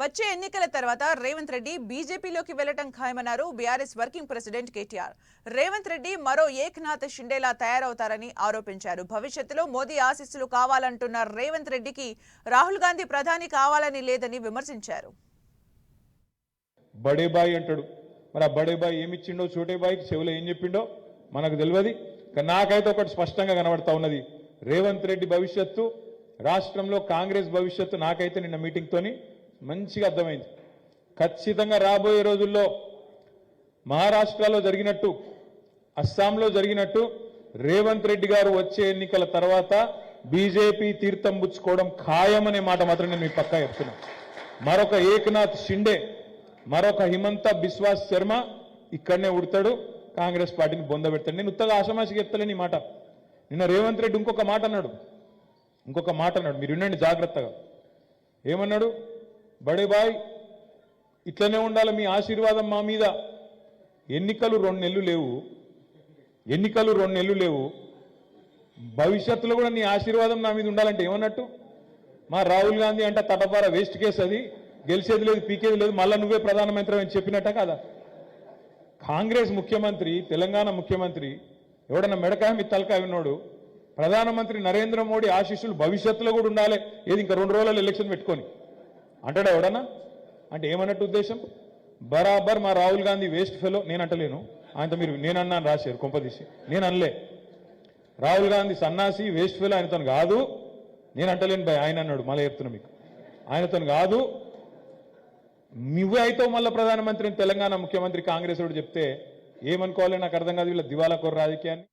వచ్చే ఎన్నికల తర్వాత రేవంత్ రెడ్డి బీజేపీలోకి వెళ్ళటం ఖాయమన్నారు BRS working president KTR. Revanth Reddy మరో ఏక్నాథ్ షిండేలా తయారవుతారని ఆరోపించారు. భవిష్యత్తులో మోదీ ఆశీస్సులు కావాలంటున్న రేవంత్ రెడ్డికి రాహుల్ గాంధీ ప్రధాని కావాలని లేదని విమర్శించారు. బడేబాయ్ అంటాడు. మరి ఆ బడే ఏమిచ్చిండో ఏమి ఇచ్చిండో చెవులో ఏం చెప్పిండో మనకు తెలియదు కానీ నాకైతే ఒకటి స్పష్టంగా కనబడతా ఉన్నది. రేవంత్ రెడ్డి భవిష్యత్తు రాష్ట్రంలో కాంగ్రెస్ భవిష్యత్తు నాకైతే నిన్న మీటింగ్తోని మంచిగా అర్థమైంది. ఖచ్చితంగా రాబోయే రోజుల్లో మహారాష్ట్రలో జరిగినట్టు అస్సాంలో జరిగినట్టు రేవంత్ రెడ్డి గారు వచ్చే ఎన్నికల తర్వాత బీజేపీ తీర్థం పుచ్చుకోవడం ఖాయమనే మాట మాత్రం నేను మీ పక్కా చెప్తున్నా. మరొక ఏకనాథ్ షిండే మరొక హిమంత బిశ్వాస్ శర్మ ఇక్కడనే ఉడతాడు కాంగ్రెస్ పార్టీని బొంద పెడతాడు. నేను ఉత్తగా ఆషమాషికి చెప్తలేని మాట. నిన్న రేవంత్ రెడ్డి ఇంకొక మాట అన్నాడు. ఇంకొక మాట అన్నాడు. మీరు వినండి జాగ్రత్తగా. ఏమన్నాడు? బడే బాయ్ ఇట్లనే ఉండాలి మీ ఆశీర్వాదం మా మీద. ఎన్నికలు రెండు నెలలు లేవు. ఎన్నికలు రెండు నెలలు లేవు. భవిష్యత్తులో కూడా నీ ఆశీర్వాదం నా మీద ఉండాలంటే ఏమన్నట్టు? మా రాహుల్ గాంధీ అంటే తటపార వేస్ట్ కేసు అది. గెలిచేది లేదు పీకేది లేదు. మళ్ళీ నువ్వే ప్రధానమంత్రి అని చెప్పినట్ట కదా. కాంగ్రెస్ ముఖ్యమంత్రి తెలంగాణ ముఖ్యమంత్రి ఎవడన్నా మెడకాయ మీ తలకాయ ఉన్నాడు ప్రధానమంత్రి నరేంద్ర మోడీ ఆశీస్సులు భవిష్యత్తులో కూడా ఉండాలి. ఏది ఇంకా రెండు రోజులలో ఎలక్షన్ పెట్టుకొని. అంటాడా ఎవడన్నా? అంటే ఏమన్నట్టు ఉద్దేశం? బరాబర్ మా రాహుల్ గాంధీ వేస్ట్ ఫెలో నేను అంటలేను. ఆయనతో మీరు నేనన్నాను రాశారు కొంపదీసి నేను అనలే. రాహుల్ గాంధీ సన్నాసి వేస్ట్ ఫెలో ఆయనతో కాదు. నేను అంటలేను భయ్ ఆయన అన్నాడు మళ్ళీ చెప్తున్నా మీకు. ఆయనతో కాదు. నువ్వే అయితే మళ్ళీ ప్రధానమంత్రిని తెలంగాణ ముఖ్యమంత్రి కాంగ్రెస్ వాడు చెప్తే ఏమనుకోవాలి? నాకు అర్థం కాదు వీళ్ళ దివాలా కొర రాజకీయాన్ని.